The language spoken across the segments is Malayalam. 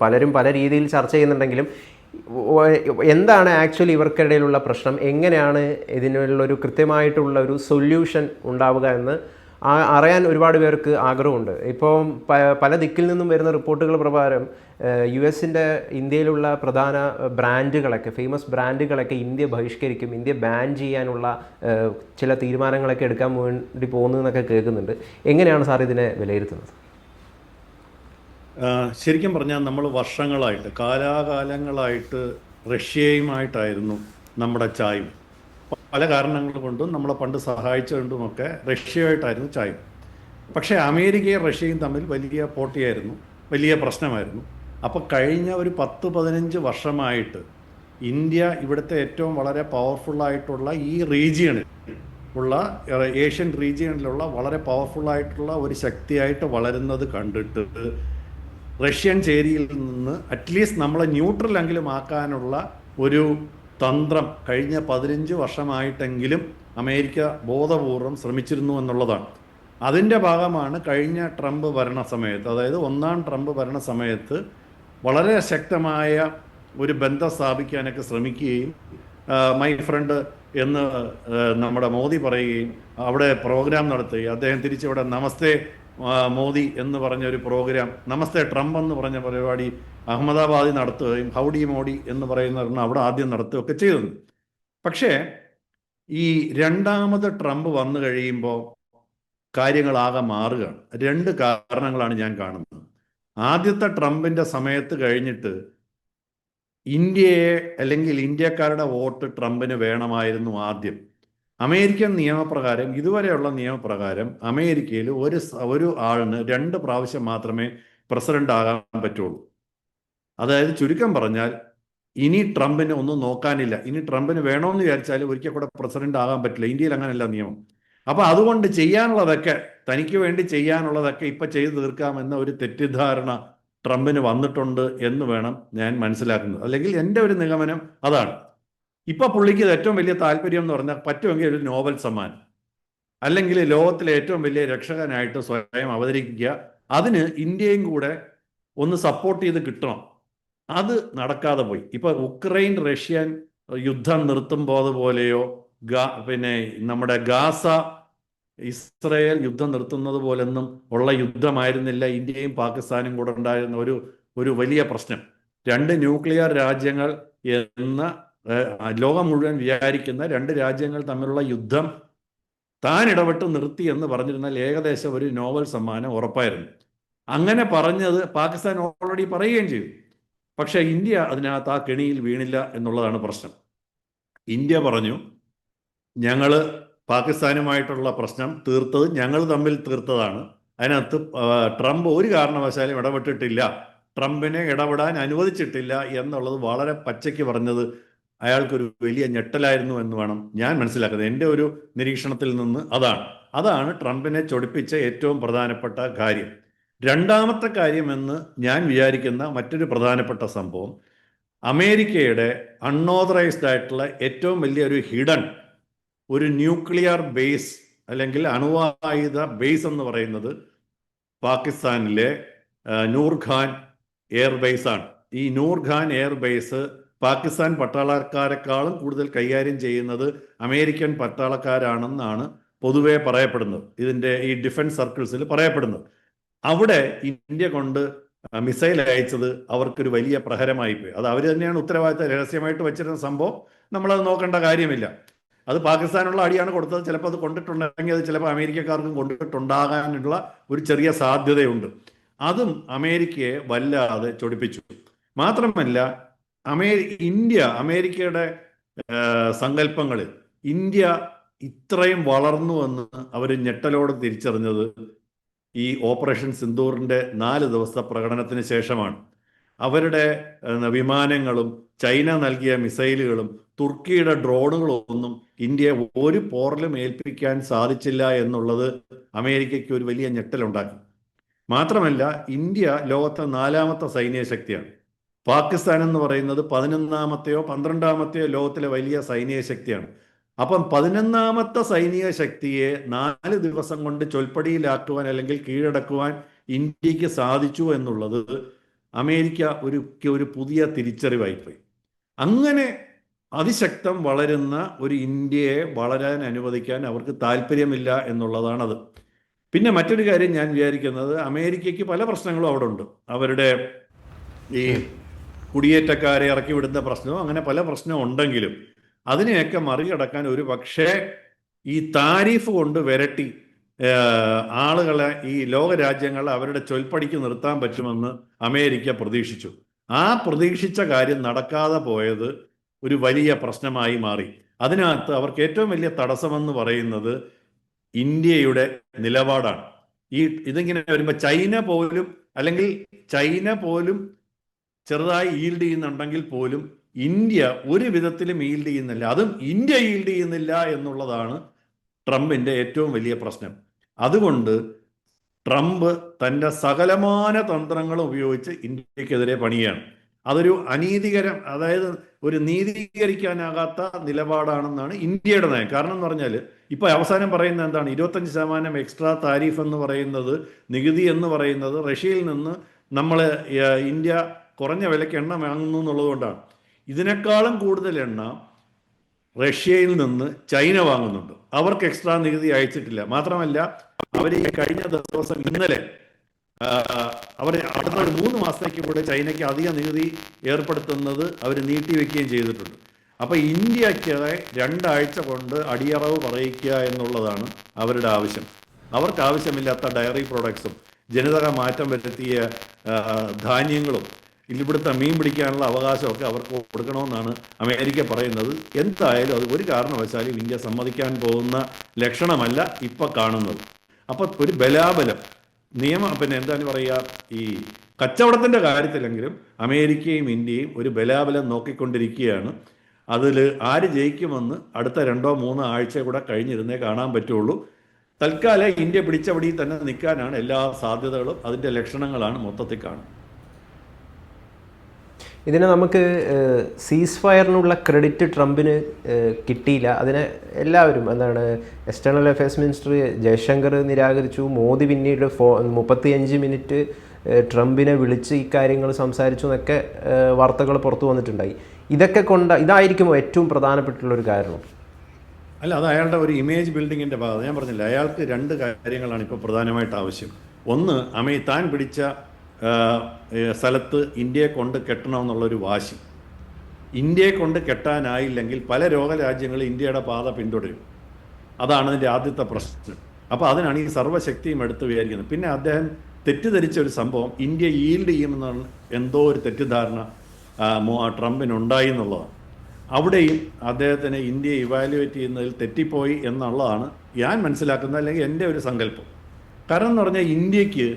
പലരും പല രീതിയിൽ ചർച്ച ചെയ്യുന്നുണ്ടെങ്കിലും എന്താണ് ആക്ച്വലി ഇവർക്കിടയിലുള്ള പ്രശ്നം? എങ്ങനെയാണ് ഇതിനുള്ളൊരു കൃത്യമായിട്ടുള്ള ഒരു സൊല്യൂഷൻ ഉണ്ടാവുക എന്ന് അറിയാൻ ഒരുപാട് പേർക്ക് ആഗ്രഹമുണ്ട്. ഇപ്പോൾ പല ദിക്കിൽ നിന്നും വരുന്ന റിപ്പോർട്ടുകൾ പ്രകാരം യു എസിന്റെ ഇന്ത്യയിലുള്ള പ്രധാന ബ്രാൻഡുകളൊക്കെ ഫേമസ് ബ്രാൻഡുകളൊക്കെ ഇന്ത്യ ബഹിഷ്കരിക്കും ഇന്ത്യ ബാൻ ചെയ്യാനുള്ള ചില തീരുമാനങ്ങളൊക്കെ എടുക്കാൻ വേണ്ടി പോകുന്നതെന്നൊക്കെ കേൾക്കുന്നുണ്ട്. എങ്ങനെയാണ് സാർ ഇതിനെ വിലയിരുത്തുന്നത്? ശരിക്കും പറഞ്ഞാൽ നമ്മൾ വർഷങ്ങളായിട്ട് കാലാകാലങ്ങളായിട്ട് റഷ്യയുമായിട്ടായിരുന്നു നമ്മുടെ ചായ്വ് പല കാരണങ്ങൾ കൊണ്ടും നമ്മളെ പണ്ട് സഹായിച്ചുകൊണ്ടുമൊക്കെ റഷ്യയുമായിട്ടായിരുന്നു ചായ്വ് പക്ഷേ അമേരിക്കയും റഷ്യയും തമ്മിൽ വലിയ പോട്ടിയായിരുന്നു വലിയ പ്രശ്നമായിരുന്നു. അപ്പോൾ കഴിഞ്ഞ ഒരു പത്ത് പതിനഞ്ച് വർഷമായിട്ട് ഇന്ത്യ ഇവിടുത്തെ ഏറ്റവും വളരെ പവർഫുള്ളായിട്ടുള്ള ഈ റീജിയണിൽ ഉള്ള ഏഷ്യൻ റീജിയണിലുള്ള വളരെ പവർഫുള്ളായിട്ടുള്ള ഒരു ശക്തിയായിട്ട് വളരുന്നത് കണ്ടിട്ട് റഷ്യൻ ചേരിയിൽ നിന്ന് അറ്റ്ലീസ്റ്റ് നമ്മളെ ന്യൂട്രലെങ്കിലും ആക്കാനുള്ള ഒരു തന്ത്രം കഴിഞ്ഞ പതിനഞ്ച് വർഷമായിട്ടെങ്കിലും അമേരിക്ക ബോധപൂർവം ശ്രമിച്ചിരുന്നു എന്നുള്ളതാണ്. അതിന്റെ ഭാഗമാണ് കഴിഞ്ഞ ട്രംപ് ഭരണ സമയത്ത് അതായത് ഒന്നാം ട്രംപ് ഭരണ സമയത്ത് വളരെ ശക്തമായ ഒരു ബന്ധം സ്ഥാപിക്കാനൊക്കെ ശ്രമിക്കുകയും മൈ ഫ്രണ്ട് എന്ന് നമ്മുടെ മോദി പറയുകയും അവിടെ പ്രോഗ്രാം നടത്തുകയും അദ്ദേഹം തിരിച്ചവിടെ നമസ്തേ മോദി എന്ന് പറഞ്ഞ ഒരു പ്രോഗ്രാം നമസ്തേ ട്രംപ് എന്ന് പറഞ്ഞ പരിപാടി അഹമ്മദാബാദിൽ നടത്തുകയും ഹൗഡി മോഡി എന്ന് പറയുന്ന അവിടെ ആദ്യം നടത്തുകയൊക്കെ ചെയ്തിരുന്നു. പക്ഷേ ഈ രണ്ടാമത് ട്രംപ് വന്നു കഴിയുമ്പോൾ കാര്യങ്ങളാകെ മാറുകയാണ്. രണ്ട് കാരണങ്ങളാണ് ഞാൻ കാണുന്നത്. ആദ്യത്തെ ട്രംപിന്റെ സമയത്ത് കഴിഞ്ഞിട്ട് ഇന്ത്യയെ അല്ലെങ്കിൽ ഇന്ത്യക്കാരുടെ വോട്ട് ട്രംപിന് വേണമായിരുന്നു ആദ്യം. അമേരിക്കൻ നിയമപ്രകാരം ഇതുവരെയുള്ള നിയമപ്രകാരം അമേരിക്കയിൽ ഒരു ഒരു ആളിന് രണ്ട് പ്രാവശ്യം മാത്രമേ പ്രസിഡന്റ് ആകാൻ പറ്റുള്ളൂ. അതായത് ചുരുക്കം പറഞ്ഞാൽ ഇനി ട്രംപിന് ഒന്നും നോക്കാനില്ല. ഇനി ട്രംപിന് വേണമെന്ന് വിചാരിച്ചാൽ ഒരിക്കൽ കൂടെ പ്രസിഡന്റ് ആകാൻ പറ്റില്ല. ഇന്ത്യയിൽ അങ്ങനെയല്ല നിയമം. അപ്പൊ അതുകൊണ്ട് ചെയ്യാനുള്ളതൊക്കെ തനിക്ക് വേണ്ടി ചെയ്യാനുള്ളതൊക്കെ ഇപ്പൊ ചെയ്തു തീർക്കാം എന്ന ഒരു തെറ്റിദ്ധാരണ ട്രംപിന് വന്നിട്ടുണ്ട് എന്ന് വേണം ഞാൻ മനസ്സിലാക്കുന്നത്. അല്ലെങ്കിൽ എന്റെ ഒരു നിഗമനം അതാണ്. ഇപ്പൊ പുള്ളിക്ക് ഏറ്റവും വലിയ താല്പര്യം എന്ന് പറഞ്ഞാൽ പറ്റുമെങ്കിൽ ഒരു നോബൽ സമ്മാനം. അല്ലെങ്കിൽ ലോകത്തിലെ ഏറ്റവും വലിയ രക്ഷകനായിട്ട് സ്വയം അവതരിക്കുക അതിന് ഇന്ത്യയും കൂടെ ഒന്ന് സപ്പോർട്ട് ചെയ്ത് കിട്ടണം. അത് നടക്കാതെ പോയി. ഇപ്പൊ ഉക്രൈൻ റഷ്യൻ യുദ്ധം നിർത്തുമ്പോൾ പോലെയോ പിന്നെ നമ്മുടെ ഗാസ ഇസ്രയേൽ യുദ്ധം നിർത്തുന്നത് പോലൊന്നും ഉള്ള യുദ്ധമായിരുന്നില്ല. ഇന്ത്യയും പാകിസ്ഥാനും കൂടെ ഉണ്ടായിരുന്ന ഒരു ഒരു വലിയ പ്രശ്നം. രണ്ട് ന്യൂക്ലിയർ രാജ്യങ്ങൾ എന്ന ലോകം മുഴുവൻ വിചാരിക്കുന്ന രണ്ട് രാജ്യങ്ങൾ തമ്മിലുള്ള യുദ്ധം താൻ ഇടപെട്ട് നിർത്തി എന്ന് പറഞ്ഞിരുന്നാൽ ഏകദേശം ഒരു നോവൽ സമ്മാനം ഉറപ്പായിരുന്നു. അങ്ങനെ പറഞ്ഞത് പാകിസ്ഥാൻ ഓൾറെഡി പറയുകയും ചെയ്തു. പക്ഷേ ഇന്ത്യ അതിനകത്ത് ആ കെണിയിൽ വീണില്ല എന്നുള്ളതാണ് പ്രശ്നം. ഇന്ത്യ പറഞ്ഞു ഞങ്ങൾ പാകിസ്ഥാനുമായിട്ടുള്ള പ്രശ്നം തീർത്തത് ഞങ്ങൾ തമ്മിൽ തീർത്തതാണ്. അതിനകത്ത് ട്രംപ് ഒരു കാരണവശാലും ഇടപെട്ടിട്ടില്ല. ട്രംപിനെ ഇടപെടാൻ അനുവദിച്ചിട്ടില്ല എന്നുള്ളത് വളരെ പച്ചയ്ക്ക് പറഞ്ഞത് അയാൾക്കൊരു വലിയ ഞെട്ടലായിരുന്നു എന്ന് വേണം ഞാൻ മനസ്സിലാക്കുന്നത്. എന്റെ ഒരു നിരീക്ഷണത്തിൽ നിന്ന് അതാണ്. അതാണ് ട്രംപിനെ ചൊടിപ്പിച്ച ഏറ്റവും പ്രധാനപ്പെട്ട കാര്യം. രണ്ടാമത്തെ കാര്യമെന്ന് ഞാൻ വിചാരിക്കുന്ന മറ്റൊരു പ്രധാനപ്പെട്ട സംഭവം അമേരിക്കയുടെ അൺഓതറൈസ്ഡ് ആയിട്ടുള്ള ഏറ്റവും വലിയ ഒരു ഹിഡൻ ഒരു ന്യൂക്ലിയർ ബേസ് അല്ലെങ്കിൽ അണുവായുധ ബേസ് എന്ന് പറയുന്നത് പാകിസ്ഥാനിലെ നൂർഖാൻ എയർബേസ് ആണ്. ഈ നൂർഖാൻ എയർബേസ് പാകിസ്ഥാൻ പട്ടാളക്കാരെക്കാളും കൂടുതൽ കൈകാര്യം ചെയ്യുന്നത് അമേരിക്കൻ പട്ടാളക്കാരാണെന്നാണ് പൊതുവെ പറയപ്പെടുന്നത്. ഇതിന്റെ ഈ ഡിഫൻസ് സർക്കിൾസിൽ പറയപ്പെടുന്നത്. അവിടെ ഇന്ത്യ കൊണ്ട് മിസൈൽ അയച്ചത് അവർക്കൊരു വലിയ പ്രഹരമായി പോയി. അത് അവർ തന്നെയാണ് ഉത്തരവാദിത്തം രഹസ്യമായിട്ട് വെച്ചിരുന്ന സംഭവം. നമ്മളത് നോക്കേണ്ട കാര്യമില്ല. അത് പാകിസ്ഥാനുള്ള അടിയാണ് കൊടുത്തത്. ചിലപ്പോൾ അത് കൊണ്ടിട്ടുണ്ടെങ്കിൽ അത് ചിലപ്പോൾ അമേരിക്കക്കാർക്കും കൊണ്ടിട്ടുണ്ടാകാനുള്ള ഒരു ചെറിയ സാധ്യതയുണ്ട്. അതും അമേരിക്കയെ വല്ലാതെ ചൊടിപ്പിച്ചു. മാത്രമല്ല അമേരി ഇന്ത്യ അമേരിക്കയുടെ സങ്കല്പങ്ങളിൽ ഇന്ത്യ ഇത്രയും വളർന്നു എന്ന് അവർ ഞെട്ടലോടെ തിരിച്ചറിഞ്ഞത് ഈ ഓപ്പറേഷൻ സിന്ദൂറിന്റെ നാല് ദിവസത്തെ പ്രകടനത്തിന് ശേഷമാണ്. അവരുടെ വിമാനങ്ങളും ചൈന നൽകിയ മിസൈലുകളും തുർക്കിയുടെ ഡ്രോണുകളൊന്നും ഇന്ത്യയെ ഒരു പോറിലും ഏൽപ്പിക്കാൻ സാധിച്ചില്ല എന്നുള്ളത് അമേരിക്കയ്ക്ക് ഒരു വലിയ ഞെട്ടലുണ്ടാക്കി. മാത്രമല്ല ഇന്ത്യ ലോകത്തെ നാലാമത്തെ സൈനിക ശക്തിയാണ് പാകിസ്ഥാൻ എന്ന് പറയുന്നത് പതിനൊന്നാമത്തെയോ പന്ത്രണ്ടാമത്തെയോ ലോകത്തിലെ വലിയ സൈനിക ശക്തിയാണ്. അപ്പം പതിനൊന്നാമത്തെ സൈനിക ശക്തിയെ നാല് ദിവസം കൊണ്ട് ചൊൽപ്പടിയിലാക്കുവാൻ അല്ലെങ്കിൽ കീഴടക്കുവാൻ ഇന്ത്യയ്ക്ക് സാധിച്ചു എന്നുള്ളത് അമേരിക്ക ഒരു ഒരു പുതിയ തിരിച്ചറിവായിപ്പോയി. അങ്ങനെ അതിശക്തം വളരുന്ന ഒരു ഇന്ത്യയെ വളരാൻ അനുവദിക്കാൻ അവർക്ക് താല്പര്യമില്ല എന്നുള്ളതാണത്. പിന്നെ മറ്റൊരു കാര്യം ഞാൻ വിചാരിക്കുന്നത് അമേരിക്കയ്ക്ക് പല പ്രശ്നങ്ങളും അവിടെ ഉണ്ട് അവരുടെ ഈ കുടിയേറ്റക്കാരെ ഇറക്കി വിടുന്ന പ്രശ്നവും അങ്ങനെ പല പ്രശ്നവും ഉണ്ടെങ്കിലും അതിനെയൊക്കെ മറികടക്കാൻ ഒരു പക്ഷേ ഈ താരിഫ് കൊണ്ട് വിരട്ടി ആളുകളെ ഈ ലോകരാജ്യങ്ങളെ അവരുടെ ചൊൽപ്പടിക്ക് നിർത്താൻ പറ്റുമെന്ന് അമേരിക്ക പ്രതീക്ഷിച്ചു. ആ പ്രതീക്ഷിച്ച കാര്യം നടക്കാതെ പോയത് ഒരു വലിയ പ്രശ്നമായി മാറി. അതിനകത്ത് അവർക്ക് ഏറ്റവും വലിയ തടസ്സമെന്ന് പറയുന്നത് ഇന്ത്യയുടെ നിലപാടാണ്. ഈ ഇതിങ്ങനെ വരുമ്പോൾ ചൈന പോലും അല്ലെങ്കിൽ ചൈന പോലും ചെറുതായി ഈൽഡ് ചെയ്യുന്നുണ്ടെങ്കിൽ പോലും ഇന്ത്യ ഒരു വിധത്തിലും ഈൽഡ് ചെയ്യുന്നില്ല. അതും ഇന്ത്യ ഈൽഡ് ചെയ്യുന്നില്ല എന്നുള്ളതാണ് ട്രംപിന്റെ ഏറ്റവും വലിയ പ്രശ്നം. അതുകൊണ്ട് ട്രംപ് തന്റെ സകലമാന തന്ത്രങ്ങൾ ഉപയോഗിച്ച് ഇന്ത്യക്കെതിരെ പണിയാണ്. അതൊരു അനീതികരം അതായത് ഒരു നീതീകരിക്കാനാകാത്ത നിലപാടാണെന്നാണ് ഇന്ത്യയുടെ നയം. കാരണം എന്ന് പറഞ്ഞാൽ ഇപ്പൊ അവസാനം പറയുന്നത് എന്താണ്? ഇരുപത്തഞ്ച് ശതമാനം എക്സ്ട്രാ താരിഫ് എന്ന് പറയുന്നത് നികുതി എന്ന് പറയുന്നത് റഷ്യയിൽ നിന്ന് നമ്മൾ ഇന്ത്യ കുറഞ്ഞ വിലയ്ക്ക് എണ്ണ വാങ്ങുന്നു എന്നുള്ളതുകൊണ്ടാണ്. ഇതിനേക്കാളും കൂടുതൽ എണ്ണ റഷ്യയിൽ നിന്ന് ചൈന വാങ്ങുന്നുണ്ട്. അവർക്ക് എക്സ്ട്രാ നികുതി അയച്ചിട്ടില്ല. മാത്രമല്ല അവർ ഈ കഴിഞ്ഞ ദിവസം ഇന്നലെ അവർ അടുത്ത ഒരു മൂന്ന് മാസത്തേക്ക് കൂടെ ചൈനയ്ക്ക് അധിക നികുതി ഏർപ്പെടുത്തുന്നത് അവർ നീട്ടിവെക്കുകയും ചെയ്തിട്ടുണ്ട്. അപ്പോൾ ഇന്ത്യയ്ക്ക് രണ്ടാഴ്ച കൊണ്ട് അടിയറവ് പറയിക്കുക എന്നുള്ളതാണ് അവരുടെ ആവശ്യം. അവർക്ക് ആവശ്യമില്ലാത്ത ഡയറി പ്രോഡക്ട്സും ജനിതക മാറ്റം വരുത്തിയ ധാന്യങ്ങളും ഇവിടുത്തെ മീൻ പിടിക്കാനുള്ള അവകാശമൊക്കെ അവർക്ക് കൊടുക്കണമെന്നാണ് അമേരിക്ക പറയുന്നത്. എന്തായാലും അത് ഒരു കാരണവശാലും ഇന്ത്യ സമ്മതിക്കാൻ പോകുന്ന ലക്ഷണമല്ല ഇപ്പൊ കാണുന്നത്. അപ്പൊ ഒരു ബലാബലം. നിയമ പിന്നെ എന്താണ് പറയുക? ഈ കച്ചവടത്തിന്റെ കാര്യത്തിലെങ്കിലും അമേരിക്കയും ഇന്ത്യയും ഒരു ബലാബലം നോക്കിക്കൊണ്ടിരിക്കുകയാണ്. അതിൽ ആര് ജയിക്കുമെന്ന് അടുത്ത രണ്ടോ മൂന്നോ ആഴ്ച കൂടെ കഴിഞ്ഞിരുന്നേ കാണാൻ പറ്റുള്ളൂ. തൽക്കാലം ഇന്ത്യ പിടിച്ചപടിയിൽ തന്നെ നിൽക്കാനാണ് എല്ലാ സാധ്യതകളും. അതിന്റെ ലക്ഷണങ്ങളാണ് മൊത്തത്തിൽ കാണുന്നത്. ഇതിനെ നമുക്ക് സീസ് ഫയറിനുള്ള ക്രെഡിറ്റ് ട്രംപിന് കിട്ടിയില്ല. അതിനെ എല്ലാവരും എന്താണ് എക്സ്റ്റേണൽ അഫയേഴ്സ് മിനിസ്റ്റർ ജയശങ്കർ നിരാകരിച്ചു. മോദി പിന്നീട് ഫോ മുപ്പത്തിയഞ്ച് മിനിറ്റ് ട്രംപിനെ വിളിച്ച് ഇക്കാര്യങ്ങൾ സംസാരിച്ചു എന്നൊക്കെ വാർത്തകൾ പുറത്തു വന്നിട്ടുണ്ടായി. ഇതൊക്കെ കൊണ്ട് ഇതായിരിക്കുമോ ഏറ്റവും പ്രധാനപ്പെട്ടുള്ള ഒരു കാരണം? അല്ല അത് അയാളുടെ ഒരു ഇമേജ് ബിൽഡിങ്ങിന്റെ ഭാഗം. ഞാൻ പറഞ്ഞില്ല അയാൾക്ക് രണ്ട് കാര്യങ്ങളാണ് ഇപ്പോൾ പ്രധാനമായിട്ട് ആവശ്യം. ഒന്ന് അമേ താൻ പിടിച്ച സ്ഥലത്ത് ഇന്ത്യയെ കൊണ്ട് കെട്ടണമെന്നുള്ളൊരു വാശി. ഇന്ത്യയെ കൊണ്ട് കെട്ടാനായില്ലെങ്കിൽ പല രോഗരാജ്യങ്ങളും ഇന്ത്യയുടെ പാത പിന്തുടരും. അതാണ് അതിന്റെ ആദ്യത്തെ പ്രശ്നം. അപ്പോൾ അതിനാണ് ഈ സർവശക്തിയും എടുത്ത് വിചാരിക്കുന്നത്. പിന്നെ അദ്ദേഹം തെറ്റിദ്ധരിച്ച ഒരു സംഭവം ഇന്ത്യ ഈൽഡ് ചെയ്യുമെന്നാണ് എന്തോ ഒരു തെറ്റിദ്ധാരണ ട്രംപിനുണ്ടായി എന്നുള്ളതാണ്. അവിടെയും അദ്ദേഹത്തിന് ഇന്ത്യ ഇവാലുവേറ്റ് ചെയ്യുന്നതിൽ തെറ്റിപ്പോയി എന്നുള്ളതാണ് ഞാൻ മനസ്സിലാക്കുന്നത് അല്ലെങ്കിൽ എന്റെ ഒരു സങ്കല്പം. കാരണം എന്ന് പറഞ്ഞാൽ ഇന്ത്യയ്ക്ക്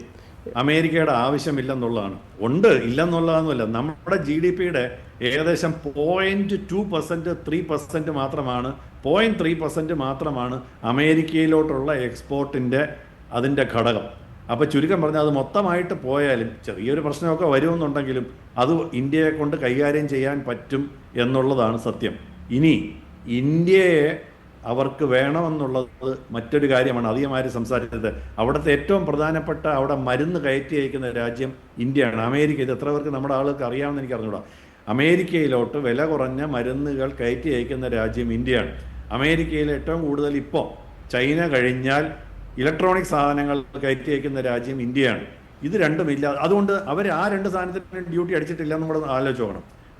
അമേരിക്കയുടെ ആവശ്യമില്ലെന്നുള്ളതാണ്. ഉണ്ട് ഇല്ലെന്നുള്ളതൊന്നുമല്ല. നമ്മുടെ ജി ഡി പിയുടെ ഏകദേശം point two percent three percent മാത്രമാണ്. പോയിന്റ് ത്രീ പെർസെന്റ് മാത്രമാണ് അമേരിക്കയിലോട്ടുള്ള എക്സ്പോർട്ടിന്റെ അതിന്റെ ഘടകം. അപ്പോൾ ചുരുക്കം പറഞ്ഞാൽ അത് മൊത്തമായിട്ട് പോയാലും ചെറിയൊരു പ്രശ്നമൊക്കെ വരുമെന്നുണ്ടെങ്കിലും അത് ഇന്ത്യയെ കൊണ്ട് കൈകാര്യം ചെയ്യാൻ പറ്റും എന്നുള്ളതാണ് സത്യം. ഇനി ഇന്ത്യയെ അവർക്ക് വേണമെന്നുള്ളത് മറ്റൊരു കാര്യമാണ്. അധികം ആരും സംസാരിച്ചത് അവിടുത്തെ ഏറ്റവും പ്രധാനപ്പെട്ട അവിടെ മരുന്ന് കയറ്റി അയക്കുന്ന രാജ്യം ഇന്ത്യയാണ്. അമേരിക്ക ഇത് എത്ര പേർക്ക് നമ്മുടെ ആളുകൾക്ക് അറിയാമെന്ന് എനിക്ക് അറിഞ്ഞൂടാ അമേരിക്കയിലോട്ട് വില കുറഞ്ഞ മരുന്നുകൾ കയറ്റി അയക്കുന്ന രാജ്യം ഇന്ത്യയാണ്. അമേരിക്കയിൽ ഏറ്റവും കൂടുതൽ ഇപ്പോൾ ചൈന കഴിഞ്ഞാൽ ഇലക്ട്രോണിക് സാധനങ്ങൾ കയറ്റി അയക്കുന്ന രാജ്യം ഇന്ത്യയാണ്. ഇത് രണ്ടും ഇല്ല. അതുകൊണ്ട് അവർ ആ രണ്ട് സാധനത്തിന് ഡ്യൂട്ടി അടിച്ചിട്ടില്ല എന്ന് കൂടെ ആലോചിച്ച്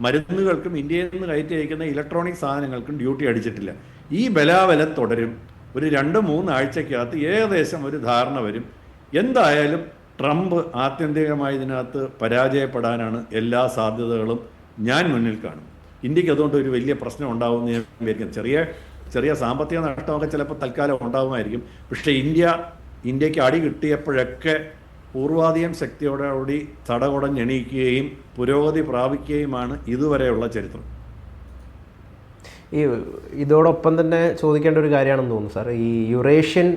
മരുന്നുകൾക്കും ഇന്ത്യയിൽ നിന്ന് കയറ്റി അയക്കുന്ന ഇലക്ട്രോണിക് സാധനങ്ങൾക്കും ഡ്യൂട്ടി അടിച്ചിട്ടില്ല. ഈ ബലാബലം തുടരും. ഒരു രണ്ട് മൂന്നാഴ്ചക്കകത്ത് ഏകദേശം ഒരു ധാരണ വരും. എന്തായാലും ട്രംപ് ആത്യന്തികമായി ഇതിനകത്ത് പരാജയപ്പെടാനാണ് എല്ലാ സാധ്യതകളും ഞാൻ മുന്നിൽ കാണും. ഇന്ത്യയ്ക്ക് അതുകൊണ്ട് ഒരു വലിയ പ്രശ്നം ഉണ്ടാവുമെന്ന് ഞാൻ വിചാരിക്കുന്നു. ചെറിയ ചെറിയ സാമ്പത്തിക നഷ്ടമൊക്കെ ചിലപ്പോൾ തൽക്കാലം ഉണ്ടാവുമായിരിക്കും. പക്ഷേ ഇന്ത്യ ഇന്ത്യയ്ക്ക് അടി കിട്ടിയപ്പോഴൊക്കെ പൂർവാധികം ശക്തിയോടുകൂടി തടകുടഞ്ഞെണീക്കുകയും പുരോഗതി പ്രാപിക്കുകയുമാണ് ഇതുവരെയുള്ള ചരിത്രം. ഈ ഇതോടൊപ്പം തന്നെ ചോദിക്കേണ്ട ഒരു കാര്യമാണെന്ന് തോന്നുന്നു സാർ ഈ യുറേഷ്യൻ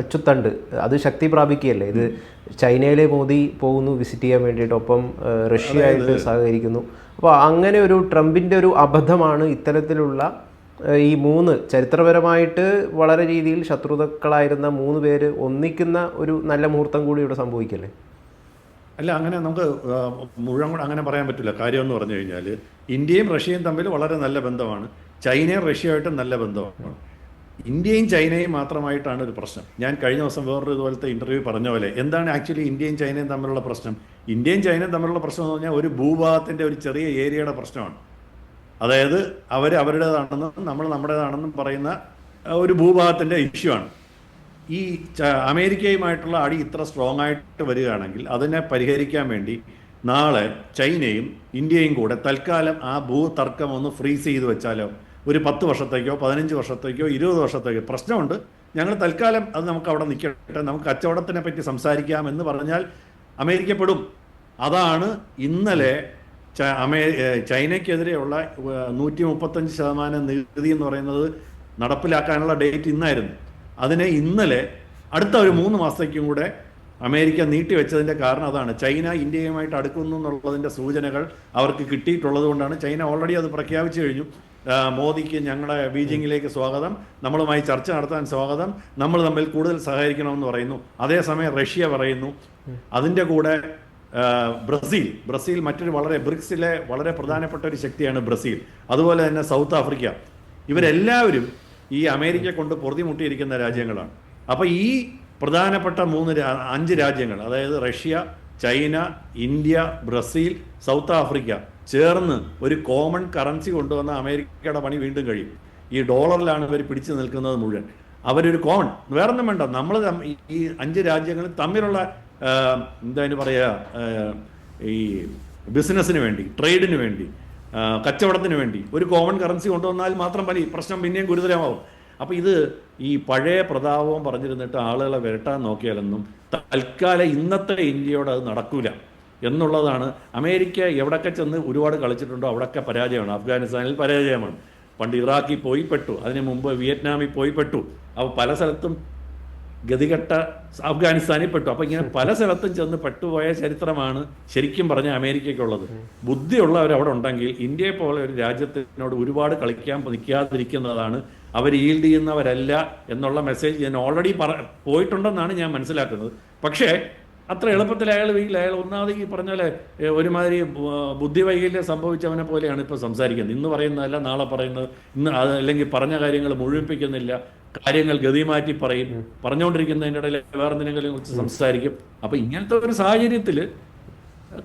അച്ചുത്തണ്ട് അത് ശക്തി പ്രാപിക്കുകയല്ലേ? ഇത് ചൈനയിലെ മോദി പോകുന്നു വിസിറ്റ് ചെയ്യാൻ വേണ്ടിയിട്ട്. ഒപ്പം റഷ്യയായിട്ട് സഹകരിക്കുന്നു. അപ്പോൾ അങ്ങനെ ഒരു ട്രംപിന്റെ ഒരു അബദ്ധമാണ് ഇത്തരത്തിലുള്ള ഈ മൂന്ന് ചരിത്രപരമായിട്ട് വളരെ രീതിയിൽ ശത്രുതക്കളായിരുന്ന മൂന്ന് പേര് ഒന്നിക്കുന്ന ഒരു നല്ല മുഹൂർത്തം കൂടി ഇവിടെ സംഭവിക്കല്ലേ? അല്ല അങ്ങനെ നമുക്ക് മുഴുവൻ കൂടെ അങ്ങനെ പറയാൻ പറ്റില്ല. കാര്യം എന്ന് പറഞ്ഞു കഴിഞ്ഞാൽ ഇന്ത്യയും റഷ്യയും തമ്മിൽ വളരെ നല്ല ബന്ധമാണ്. ചൈനയും റഷ്യയുമായിട്ടും നല്ല ബന്ധമാണ്. ഇന്ത്യയും ചൈനയും മാത്രമായിട്ടാണ് ഒരു പ്രശ്നം. ഞാൻ കഴിഞ്ഞ ദിവസം വേറൊരു ഇതുപോലത്തെ ഇന്റർവ്യൂ പറഞ്ഞ പോലെ എന്താണ് ആക്ച്വലി ഇന്ത്യയും ചൈനയും തമ്മിലുള്ള പ്രശ്നം? ഇന്ത്യയും ചൈനയും തമ്മിലുള്ള പ്രശ്നം എന്ന് പറഞ്ഞാൽ ഒരു ഭൂഭാഗത്തിന്റെ ഒരു ചെറിയ ഏരിയയുടെ പ്രശ്നമാണ്. അതായത് അവർ അവരുടേതാണെന്നും നമ്മൾ നമ്മുടേതാണെന്നും പറയുന്ന ഒരു ഭൂഭാഗത്തിന്റെ ഇഷ്യൂ ആണ്. ഈ അമേരിക്കയുമായിട്ടുള്ള അടി ഇത്ര സ്ട്രോങ് ആയിട്ട് വരികയാണെങ്കിൽ അതിനെ പരിഹരിക്കാൻ വേണ്ടി നാളെ ചൈനയും ഇന്ത്യയും കൂടെ തൽക്കാലം ആ ഭൂ തർക്കം ഒന്ന് ഫ്രീസ് ചെയ്ത് വെച്ചാലോ ഒരു പത്ത് വർഷത്തേക്കോ പതിനഞ്ച് വർഷത്തേക്കോ ഇരുപത് വർഷത്തേക്കോ പ്രശ്നമുണ്ട്. ഞങ്ങൾ തൽക്കാലം അത് നമുക്ക് അവിടെ നിൽക്കട്ടെ നമുക്ക് കച്ചവടത്തിനെ പറ്റി സംസാരിക്കാം എന്ന് പറഞ്ഞാൽ അമേരിക്കപ്പെടും. അതാണ് ഇന്നലെ അമേ ചൈനയ്ക്കെതിരെയുള്ള നൂറ്റി മുപ്പത്തഞ്ച് ശതമാനം നികുതി എന്ന് പറയുന്നത് നടപ്പിലാക്കാനുള്ള ഡേറ്റ് ഇന്നായിരുന്നു. അതിനെ ഇന്നലെ അടുത്ത ഒരു മൂന്ന് മാസത്തേക്കും കൂടെ അമേരിക്ക നീട്ടിവെച്ചതിന്റെ കാരണം അതാണ്. ചൈന ഇന്ത്യയുമായിട്ട് അടുക്കുന്നു എന്നുള്ളതിന്റെ സൂചനകൾ അവർക്ക് കിട്ടിയിട്ടുള്ളത് കൊണ്ടാണ്. ചൈന ഓൾറെഡി അത് പ്രഖ്യാപിച്ചു കഴിഞ്ഞു. മോദിക്ക് ഞങ്ങളെ ബീജിംഗിലേക്ക് സ്വാഗതം. നമ്മളുമായി ചർച്ച നടത്താൻ സ്വാഗതം. നമ്മൾ തമ്മിൽ കൂടുതൽ സഹകരിക്കണമെന്ന് പറയുന്നു. അതേസമയം റഷ്യ പറയുന്നു. അതിന്റെ കൂടെ ബ്രസീൽ. ബ്രസീൽ മറ്റൊരു വളരെ ബ്രിക്സിലെ വളരെ പ്രധാനപ്പെട്ട ഒരു ശക്തിയാണ് ബ്രസീൽ. അതുപോലെ തന്നെ സൗത്ത് ആഫ്രിക്ക. ഇവരെല്ലാവരും ഈ അമേരിക്ക കൊണ്ട് പൊറുതിമുട്ടിയിരിക്കുന്ന രാജ്യങ്ങളാണ്. അപ്പൊ ഈ പ്രധാനപ്പെട്ട മൂന്ന് അഞ്ച് രാജ്യങ്ങൾ അതായത് Russia China India Brazil South Africa ചേർന്ന് ഒരു കോമൺ കറൻസി കൊണ്ടുവന്ന അമേരിക്കയുടെ പണി വീണ്ടും കഴിയും. ഈ ഡോളറിലാണ് ഇവർ പിടിച്ചു നിൽക്കുന്നത് മുഴുവൻ. അവരൊരു കോമൺ വേറൊന്നും വേണ്ട. നമ്മൾ ഈ അഞ്ച് രാജ്യങ്ങൾ തമ്മിലുള്ള എന്താ പറയുക ഈ ബിസിനസ്സിന് വേണ്ടി ട്രേഡിന് വേണ്ടി കച്ചവടത്തിന് വേണ്ടി ഒരു കോമൺ കറൻസി കൊണ്ടുവന്നാൽ മാത്രം പനി പ്രശ്നം പിന്നെയും ഗുരുതരമാവും. അപ്പോൾ ഇത് ഈ പഴയ പ്രതാപവും പറഞ്ഞിരുന്നിട്ട് ആളുകളെ വരട്ടാൻ നോക്കിയാലൊന്നും തൽക്കാലം ഇന്നത്തെ ഇന്ത്യയോട് അത് നടക്കൂല എന്നുള്ളതാണ്. അമേരിക്ക എവിടൊക്കെ ചെന്ന് ഒരുപാട് കളിച്ചിട്ടുണ്ടോ അവിടൊക്കെ പരാജയമാണ്. അഫ്ഗാനിസ്ഥാനിൽ പരാജയമാണ്. പണ്ട് ഇറാഖിൽ പോയി പെട്ടു. അതിനു മുമ്പ് വിയറ്റ്നാമിൽ പോയി പെട്ടു. അപ്പോൾ പല സ്ഥലത്തും ഗതികെട്ട അഫ്ഗാനിസ്ഥാനിൽ പെട്ടു. അപ്പൊ ഇങ്ങനെ പല സ്ഥലത്തും ചെന്ന് പെട്ടുപോയ ചരിത്രമാണ് ശരിക്കും പറഞ്ഞ അമേരിക്കയ്ക്കുള്ളത്. ബുദ്ധിയുള്ളവർ അവിടെ ഉണ്ടെങ്കിൽ ഇന്ത്യയെ പോലെ ഒരു രാജ്യത്തിനോട് ഒരുപാട് കളിക്കാൻ നിൽക്കാതിരിക്കുന്നതാണ് അവർ ഈൽഡ് ചെയ്യുന്നവരല്ല എന്നുള്ള മെസ്സേജ് ഞാൻ ഓൾറെഡി പറ പോയിട്ടുണ്ടെന്നാണ് ഞാൻ മനസ്സിലാക്കുന്നത്. പക്ഷേ അത്ര എളുപ്പത്തിൽ അയാൾ വീട്ടിൽ അയാൾ ഒന്നാമത് ഈ പറഞ്ഞ പോലെ ഒരുമാതിരി ബുദ്ധിവൈകല്യം ബുദ്ധി വൈകല്യം സംഭവിച്ചവനെ പോലെയാണ് ഇപ്പോൾ സംസാരിക്കുന്നത്. ഇന്ന് പറയുന്നതല്ല നാളെ പറയുന്നത്. ഇന്ന് അത് അല്ലെങ്കിൽ പറഞ്ഞ കാര്യങ്ങൾ മുഴുവിപ്പിക്കുന്നില്ല കാര്യങ്ങൾ ഗതി മാറ്റി പറയും. പറഞ്ഞുകൊണ്ടിരിക്കുന്നതിന്റെ ഇടയിൽ വേറെ എന്തെങ്കിലും കുറിച്ച് സംസാരിക്കും. അപ്പൊ ഇങ്ങനത്തെ ഒരു സാഹചര്യത്തിൽ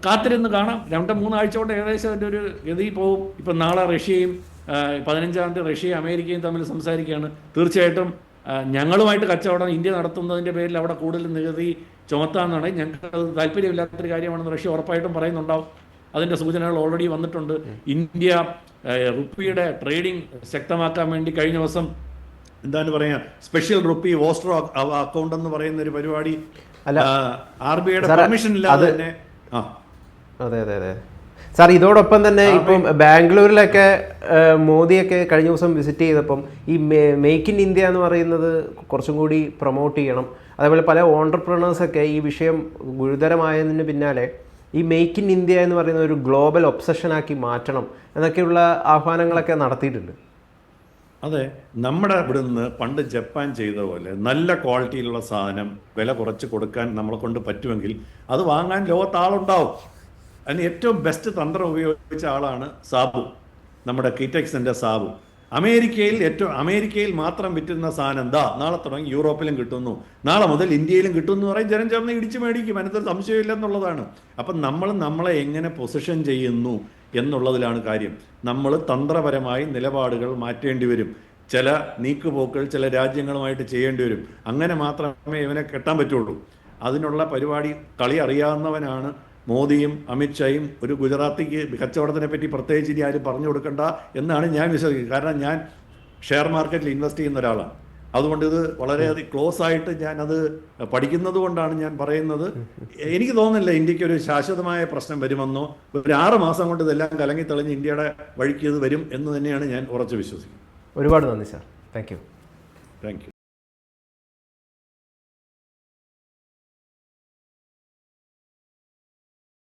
കാത്തിരുന്ന് കാണാം. രണ്ടും മൂന്നാഴ്ച കൊണ്ട് ഏകദേശം അതിന്റെ ഒരു ഗതി പോവും ഇപ്പം നാളെ റഷ്യയും പതിനഞ്ചാം തീയതി റഷ്യയും അമേരിക്കയും തമ്മിൽ സംസാരിക്കുകയാണ്. തീർച്ചയായിട്ടും ഞങ്ങളുമായിട്ട് കച്ചവടം ഇന്ത്യ നടത്തുന്നതിന്റെ പേരിൽ അവിടെ കൂടുതൽ നികുതി ചുമത്താന്നാണ്. ഞങ്ങൾക്ക് അത് താല്പര്യമില്ലാത്തൊരു കാര്യമാണെന്ന് റഷ്യ ഉറപ്പായിട്ടും പറയുന്നുണ്ടാവും. അതിന്റെ സൂചനകൾ ഓൾറെഡി വന്നിട്ടുണ്ട്. ഇന്ത്യ റുപ്പിയുടെ ട്രേഡിംഗ് ശക്തമാക്കാൻ വേണ്ടി കഴിഞ്ഞ ദിവസം എന്താണ് പറയാ സ്പെഷ്യൽ റുപ്പി വോസ്റ്റർ അക്കൗണ്ട് എന്ന് പറയുന്ന ഒരു പരിപാടി അല്ല, ആർ ബി ഐയുടെ പെർമിഷൻ ഇല്ലാതെ തന്നെ ആ. അതെ അതെ അതെ. സാർ ഇതോടൊപ്പം തന്നെ ഇപ്പം ബാംഗ്ലൂരിലൊക്കെ മോദിയൊക്കെ കഴിഞ്ഞ ദിവസം വിസിറ്റ് ചെയ്തപ്പം ഈ മേക്ക് ഇൻ ഇന്ത്യ എന്ന് പറയുന്നത് കുറച്ചും കൂടി പ്രൊമോട്ട് ചെയ്യണം. അതേപോലെ പല ഓണ്ടർപ്രണേഴ്സൊക്കെ ഈ വിഷയം ഗുരുതരമായതിന് പിന്നാലെ ഈ മേക്ക് ഇൻ ഇന്ത്യ എന്ന് പറയുന്ന ഒരു ഗ്ലോബൽ ഒബ്സഷനാക്കി മാറ്റണം എന്നൊക്കെയുള്ള ആഹ്വാനങ്ങളൊക്കെ നടത്തിയിട്ടുണ്ട്. അതെ നമ്മുടെ ഇവിടുന്ന് പണ്ട് ജപ്പാൻ ചെയ്ത പോലെ നല്ല ക്വാളിറ്റിയിലുള്ള സാധനം വില കുറച്ച് കൊടുക്കാൻ നമ്മളെ കൊണ്ട് പറ്റുമെങ്കിൽ അത് വാങ്ങാൻ ലോകത്ത് ആളുണ്ടാവും. അതിന് ഏറ്റവും ബെസ്റ്റ് തന്ത്രം ഉപയോഗിച്ച ആളാണ് സാബു. നമ്മുടെ കീറ്റക്സിന്റെ സാബു. അമേരിക്കയിൽ ഏറ്റവും അമേരിക്കയിൽ മാത്രം വിറ്റുന്ന സാധനം എന്താ നാളെ തുടങ്ങി യൂറോപ്പിലും കിട്ടുന്നു. നാളെ മുതൽ ഇന്ത്യയിലും കിട്ടുന്നു എന്ന് പറയും. ജനം ചേർന്ന് ഇടിച്ചു മേടിക്കും. അതിനകത്ത് സംശയമില്ല എന്നുള്ളതാണ്. അപ്പം നമ്മൾ നമ്മളെ എങ്ങനെ പൊസിഷൻ ചെയ്യുന്നു എന്നുള്ളതിലാണ് കാര്യം. നമ്മൾ തന്ത്രപരമായി നിലപാടുകൾ മാറ്റേണ്ടി വരും. ചില നീക്കുപോക്കൾ ചില രാജ്യങ്ങളുമായിട്ട് ചെയ്യേണ്ടി വരും. അങ്ങനെ മാത്രമേ ഇവനെ കെട്ടാൻ പറ്റുള്ളൂ. അതിനുള്ള പരിപാടി കളി അറിയാവുന്നവനാണ് മോദിയും അമിത്ഷായും ഒരു ഗുജറാത്തിക്ക് കച്ചവടത്തിനെ പറ്റി പ്രത്യേകിച്ച് ഇനി ആരും പറഞ്ഞു കൊടുക്കണ്ട എന്നാണ് ഞാൻ വിശ്വസിക്കുന്നത്. കാരണം ഞാൻ ഷെയർ മാർക്കറ്റിൽ ഇൻവെസ്റ്റ് ചെയ്യുന്ന ഒരാളാണ്. അതുകൊണ്ട് ഇത് വളരെയധികം ക്ലോസ് ആയിട്ട് ഞാൻ അത് പഠിക്കുന്നത് കൊണ്ടാണ് ഞാൻ പറയുന്നത്. എനിക്ക് തോന്നുന്നില്ല ഇന്ത്യയ്ക്ക് ഒരു ശാശ്വതമായ പ്രശ്നം വരുമെന്നോ ഒരു ആറ് മാസം കൊണ്ട് ഇതെല്ലാം കലങ്ങി തെളിഞ്ഞ് ഇന്ത്യയുടെ വഴിക്ക് ഇത് വരും എന്ന് തന്നെയാണ് ഞാൻ ഉറച്ചു വിശ്വസിക്കുന്നത്. ഒരുപാട് നന്ദി sir. Thank you. Thank you.